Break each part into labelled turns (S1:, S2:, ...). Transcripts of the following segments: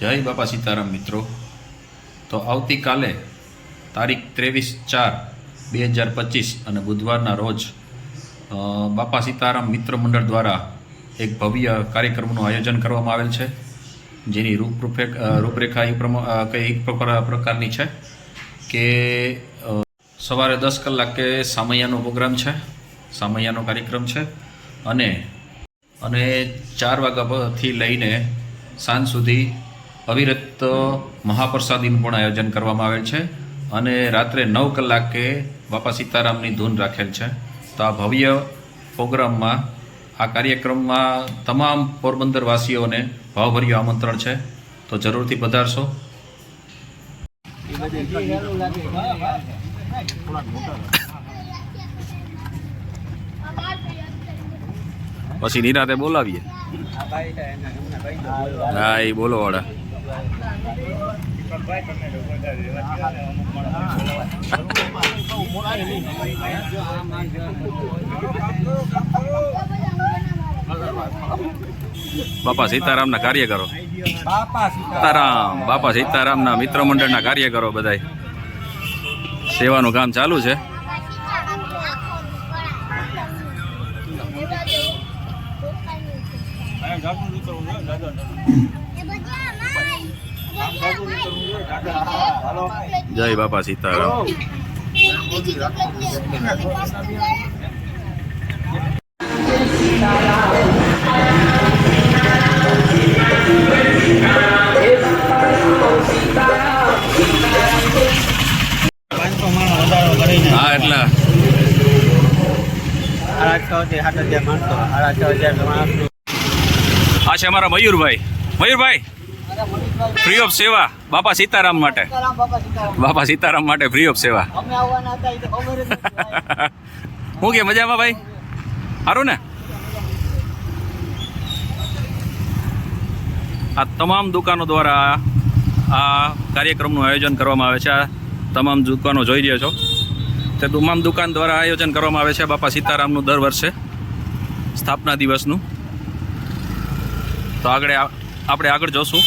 S1: જય બાપા સીતારામ મિત્રો. તો આવતીકાલે તારીખ ત્રેવીસ ચાર બે હજાર પચીસ અને બુધવારના રોજ બાપા સીતારામ મિત્ર મંડળ દ્વારા એક ભવ્ય કાર્યક્રમનું આયોજન કરવામાં આવેલ છે. જેની રૂપરૂપે રૂપરેખા એ કઈ પ્રકારની છે કે સવારે દસ કલાકે સામૈયાનો પ્રોગ્રામ છે, સામૈયાનો કાર્યક્રમ છે અને અને ચાર વાગ્યાથી લઈને સાંજ સુધી અવિરત મહાપ્રસાદીનું પણ આયોજન કરવામાં આવેલ છે અને રાત્રે નવ કલાકે બાપા સીતારામની ધૂન રાખેલ છે. તો આ ભવ્ય પ્રોગ્રામમાં આ કાર્યક્રમમાં તમામ પોરબંદરવાસીઓને ભાવભર્યું આમંત્રણ છે. તો જરૂરથી પધારશો. પછી નિરાતે બોલાવીએ. હા એ બોલો વાળા. બાપા સીતારામના કાર્યકરો.
S2: બાપા
S1: સીતારામ. બાપા સીતારામના મિત્ર મંડળના કાર્યકરો બધાય. સેવાનું કામ ચાલુ છે. જય બાપા સીતારામ. હા એટલે. આ છે અમારા મયુરભાઈ. મયુરભાઈ ફ્રી ઓફ સેવા બાપા સીતારામ માટે. બાપા સીતારામ. માટે ફ્રી ઓફ સેવા. હું કે મજામાં ભાઈ? સારું ને? આ તમામ દુકાનો દ્વારા આ કાર્યક્રમનું આયોજન કરવામાં આવે છે. આ તમામ દુકાનો જોઈ રહ્યા છો. તે તમામ દુકાન દ્વારા આયોજન કરવામાં આવે છે બાપા સીતારામનું દર વર્ષે સ્થાપના દિવસનું. તો આગળ આપણે આગળ જોશું.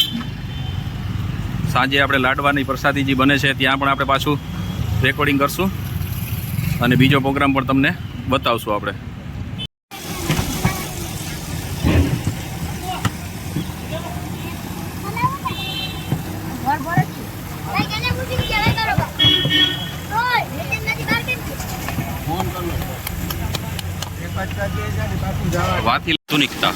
S1: સાંજે આપણે લાડવાની પ્રસાદી જે બને છે, ત્યાં પણ આપણે પાછું રેકોર્ડિંગ કરશું. અને બીજો પ્રોગ્રામ પણ તમને બતાવશું આપણે. વાથી સુનિકતા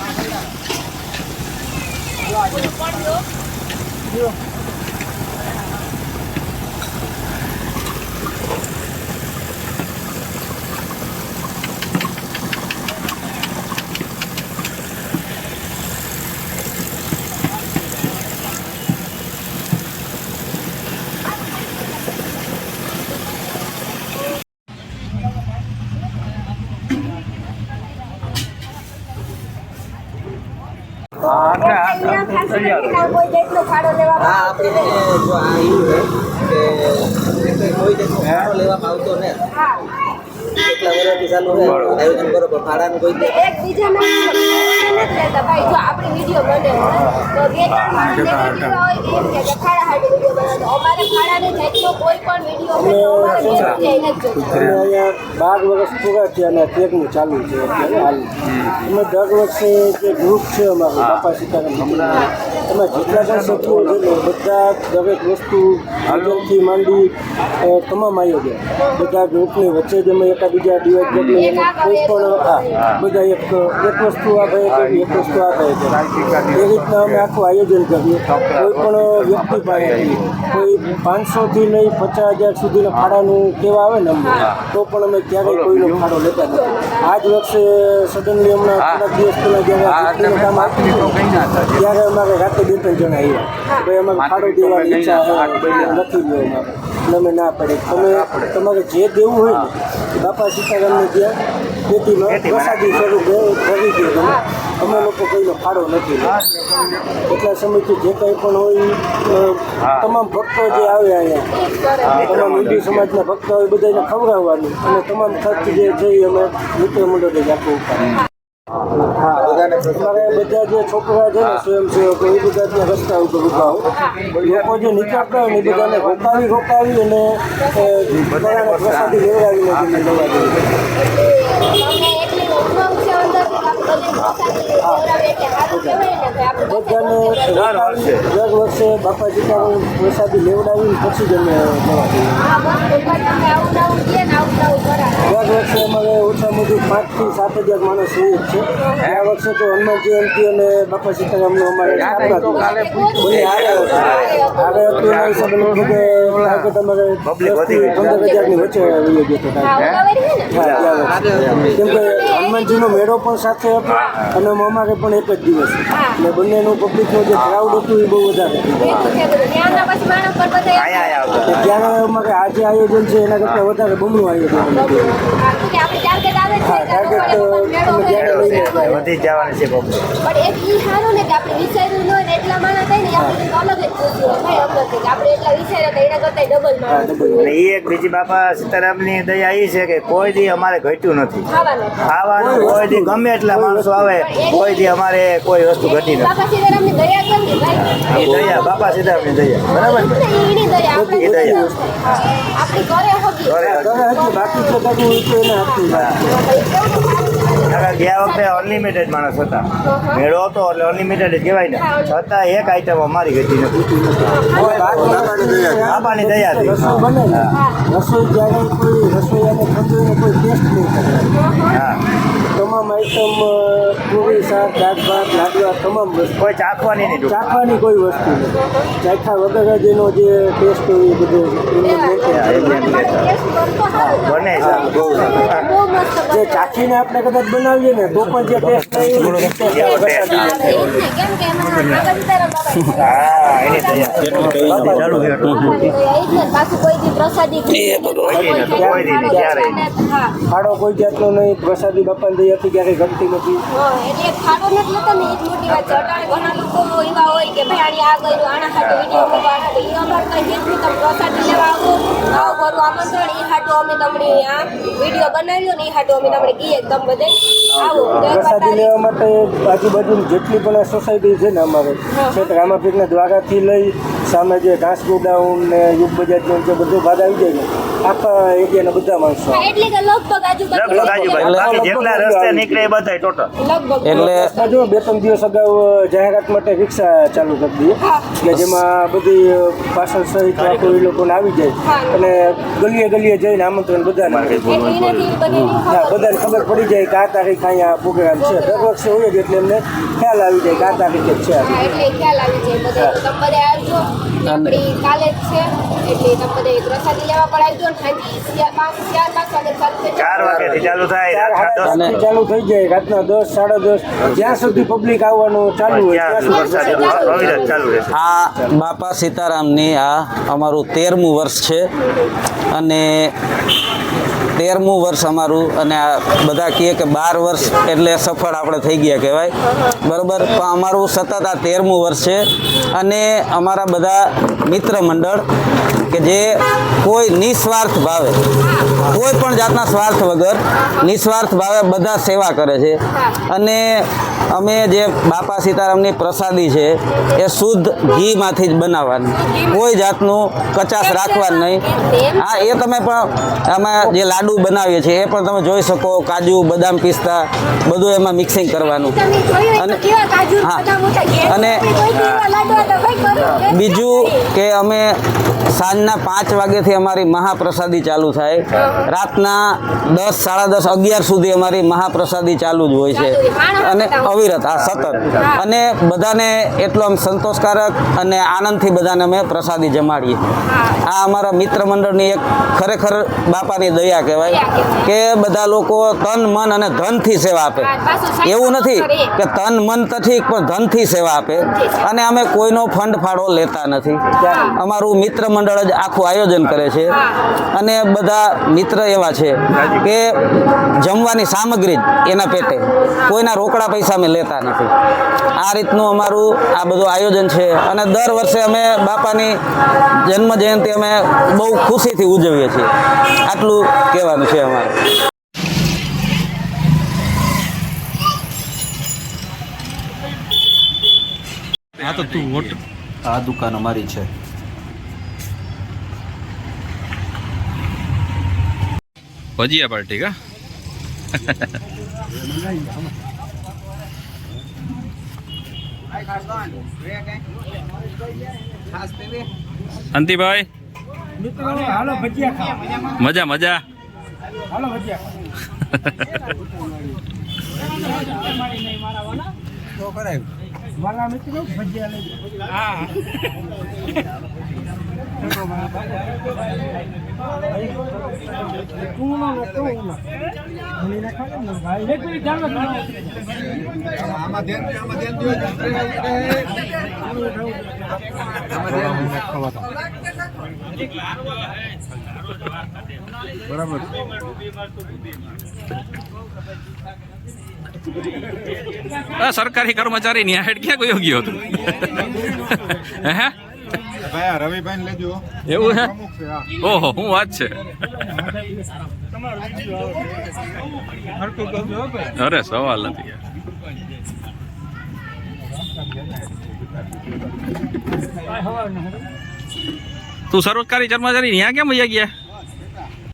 S3: હા આપણે જો આ એવું હોય કે કોઈ આયોજન
S4: અમે અહીંયા બાર વર્ષ પૂરા થયા અને કેકનું ચાલુ છે હાલ અમે દર વર્ષે જે ગ્રુપ છે અમારું બાપા સીતારામ એમાં જેટલા પણ સભ્યો છે બધા દરેક વસ્તુ આગળથી માંડી તમામ આયોજન બધા ગ્રુપની વચ્ચે જ અમે એકાબીજા કરી કોઈ પણ બધા એક એક વસ્તુ આ ભાઈ કરી એક વસ્તુ આ ભાઈ કરી એ રીતના અમે આખું આયોજન કરીએ કોઈ પણ વ્યક્તિ પાસેથી કોઈ પાંચસોથી લઈ પચાસ હજાર સુધીના ભાડાનું કહેવા આવે ને અમને તો પણ અમે ક્યારેય કોઈનો ભાડો લેતા નથી. આ જ વર્ષે સડનલી હમણાં થોડાક દિવસ પહેલાં જ્યારે કામ આપ્યું ત્યારે અમારે રાતે બે ત્રણ જણા આવ્યા. ભાઈ અમારે ભાડો દેવાની ઈચ્છા નથી લ્યો અમારે. અમે ના પડે. તમે તમારે જે દેવું હોય ને બાપા સીતારામને ત્યાં ખેતીમાં પ્રસાદી સ્વરૂપ કરી દે તમે અમે લોકો કોઈનો ફાળો નથી એટલા સમયથી જે કંઈ પણ હોય તમામ ભક્તો જે આવે અહીંયા તમામ હિન્દુ સમાજના ભક્તો હોય બધાને ખવડાવવાનું. અને તમામ ખર્ચ જે છે એ અમે મિત્ર મંડળે જ આપવું અમારે બધા જે છોકરા છે ને સ્વયંસેવકો એ બધા ત્યાં રસ્તા ઉપર લોકો જે નીકળતા હોય ને એ બધાને રોકાવી રોકાવી અને બધાને પ્રસાદી લેવડાવીને દવા બધાને દર વર્ષે. બાપા સીતારામ પ્રસાદી લેવડાવીને પછી જ અમે દવા દઈએ
S5: આ બસ ઉપર તમે આવું ને આવું કહે ને આવું ને આવું કરાવે
S4: દર વર્ષે અમારે ઓછામાં ઓછું પાંચથી સાત હજાર માણસ હોય જ છે. આ વર્ષે તો હનુમાન જયંતિ અને બાપા સીતારામનું અમારે હતું એના હિસાબે કે તમારે પંદર હજારની વચ્ચે આવી ગયો. કેમ કે હનુમાનજીનો મેળો પણ સાથે હતો અને અમારે પણ એક જ દિવસ. એટલે બંનેનું પબ્લિકનું જે ક્રાઉડ હતું એ બહુ વધારે એટલે ત્યારે અમારે આજે આયોજન છે એના કરતાં વધારે બમણું આયોજન
S2: વધી જ જવાની છે પબ્લિક.
S5: પણ એક ઈ સારું ને કે આપણે વિચાર્યું ન હોય ને એટલા માણસ થાય ને એ આપણે અલગ જ ખુશી હોય કે આપણે એટલા વિચાર્યા હતા એના કરતાં ડબલ માણસ.
S2: એ એક બીજી બાપા સીતારામની દયા એ છે કે કોઈ દી અમારે ઘટ્યું નથી.
S5: ખાવાનું.
S2: ખાવાનું કોઈ દી ગમે એટલા માણસો આવે કોઈ દી અમારે કોઈ વસ્તુ ઘટી નથી.
S5: બાપા સીતારામની દયા કરી ભાઈ?
S2: એ દયા બાપા સીતારામની દયા. બરાબર?
S5: એની દયા આપણે ઘરે
S4: બાકી તો નથી.
S2: ગયા વખતે અનલિમિટેડ માણસ હતા. મેળો હતો એટલે અનલિમિટેડ જ કહેવાય ને. છતાં એક આઈટમ અમારી ગતિ નથી બાપાની દયાથી
S4: રસોઈ રસોઈ જ્યારે કોઈ રસોઈયાને ખબર કોઈ ટેસ્ટ નહીં
S2: હા.
S4: તમામ આઈટમ પૂરી શાક દાળ ભાત લાડવા તમામ વસ્તુ.
S2: કોઈ ચાખવાની નહીં
S4: ચાખવાની કોઈ વસ્તુ નહીં. ચાખ્યા વગર જ એનો જે ટેસ્ટ હોય એ બધો.
S2: બને સારું. બહુ
S4: જે ચાખીને આપણે કદાચ બનાવીએ ને તો પણ જે ટેસ્ટ
S5: પાછું કોઈ
S4: જાતનો નહીં પ્રસાદી બાપાની દયાથી ક્યારેય ઘટતી નથી.
S5: એટલે એક ખાડો નથી લેતા ને એ મોટી વાત છે. ઘણા લોકો એવા હોય કે ભાઈ આ કર્યું આના હાટુ વીડિયો પ્રસાદી લેવા આવો આવો આમંત્રણ એ હાટુ અમે તમને આ વીડિયો બનાવ્યો ને હાટો અમે તમને કહીએ કે તમે બધે આવો.
S4: પ્રસાદી લેવા માટે આજુબાજુની જેટલી પણ સોસાયટી છે ને અમારે ક્ષેત્ર રામાપીરના દ્વારાથી લઈ સામે જે ઘાસ ગોડાઉન ને યુગ બજાર જે બધું ભાગ આવી જાય ને આખા એરિયાના બધા માણસો.
S5: એટલે કે લગભગ આજુબાજુ
S2: લગભગ આજુબાજુ. બાકી જેટલા રસ્તે નીકળે એ બધા ટોટલ
S5: લગભગ
S6: એટલે
S4: જો બે ત્રણ દિવસ અગાઉ જાહેરાત માટે રિક્ષા ચાલુ કરી દીધી. કે જેમાં બધી પાછળ સહિત આખું એ લોકોને આવી જાય. અને ગલીએ ગલીએ જઈને આમંત્રણ બધાને. બધાને ખબર પડી જાય કે આ તારીખ અહીંયા પ્રોગ્રામ છે. દર વર્ષે હોય જ એટલે એમને ખ્યાલ આવી જાય કે આ તારીખે છે.
S5: એટલે ખ્યાલ આવી જાય બધા તમે બધા આવજો. આપણી કાલે જ છે. એટલે તમે બધા પ્રસાદી લેવા પણ આવજો ચાર ચાલુ થઈ
S2: વાગ્યાથી ચાલુ થાય
S4: ચાલુ જાય રાતના દસ સાડા દસ. જ્યાં સુધી પબ્લિક આવવાનું ચાલુ
S6: આ બાપા સીતારામની આ અમારું તેરમું વર્ષ છે અને તેરમું વર્ષ અમારું અને આ બધા કહે કે બાર વર્ષ એટલે સફળ આપણે થઈ ગયા કહેવાય. બરાબર? પણ અમારું સતત આ તેરમું વર્ષ છે અને અમારા બધા મિત્ર મંડળ કે જે કોઈ નિસ્વાર્થ ભાવે કોઈ પણ જાતના સ્વાર્થ વગર નિસ્વાર્થ ભાવે બધા સેવા કરે છે. અને અમે જે બાપા સીતારામની પ્રસાદી છે એ શુદ્ધ ઘીમાંથી જ બનાવવાની. કોઈ જાતનું કચાશ રાખવાનું નહીં. હા એ તમે પણ આમાં જે લાડુ બનાવીએ છીએ એ પણ તમે જોઈ શકો કાજુ બદામ પિસ્તા બધું એમાં મિક્સિંગ કરવાનું. અને- હા. અને- બીજું કે અમે સાંજના પાંચ વાગ્યાથી અમારી મહાપ્રસાદી ચાલુ થાય. રાતના દસ, સાડા દસ, અગિયાર સુધી અમારી મહાપ્રસાદી ચાલુ જ હોય છે. અને અવિરત આ સતત. અને બધાને એટલો આમ સંતોષકારક અને આનંદથી બધાને અમે પ્રસાદી જમાડીએ. આ અમારા મિત્ર મંડળની એક ખરેખર બાપાની દયા કહેવાય કે બધા લોકો તન, મન અને ધનથી સેવા આપે. એવું નથી કે તન, મન તો ઠીક પણ ધનથી સેવા આપે. અને અમે કોઈનો ફંડ ફાળો લેતા નથી. અમારું મિત્ર મંડળ જ આખું આયોજન કરે છે. અને બધા મિત્ર એવા છે કે જમવાની સામગ્રી જ એના પેટે. કોઈના રોકડા પૈસા અમે લેતા નથી. આ રીતનું અમારું આ બધું આયોજન છે અને દર વર્ષે અમે બાપાની જન્મ જયંતિ અમે બહુ ખુશીથી ઉજવીએ છીએ. આટલું કહેવાનું છે અમારું.
S1: આ
S6: દુકાન અમારી છે.
S1: ભજીયા પાર્ટી કા? અંતિભાઈ? મજા મજા.
S4: હાલો ભજીયા
S1: આ સરકારી કર્મચારી ની હેડ ક્યાં ગયો ગયો હતો? હે?
S7: ભાઈ રવિભાઈ લેજો.
S1: એવું હે? ઓહો હું વાત છે? અરે સવાલ નથી. તું સરકારી કર્મચારી ત્યાં કેમ વયા ગયા?